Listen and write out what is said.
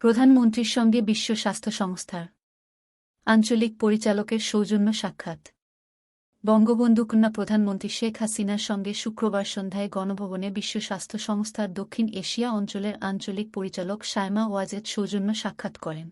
প্রধানমন্ত্রীর সঙ্গে বিশ্ব স্বাস্থ্য সংস্থার আঞ্চলিক পরিচালকের সৌজন্য সাক্ষাৎ। বঙ্গবন্ধু কন্যা প্রধানমন্ত্রী শেখ হাসিনার সঙ্গে শুক্রবার সন্ধ্যায় গণভবনে বিশ্ব স্বাস্থ্য সংস্থার দক্ষিণ এশিয়া অঞ্চলের আঞ্চলিক পরিচালক সায়মা ওয়াজেদ সৌজন্য সাক্ষাৎ করেন।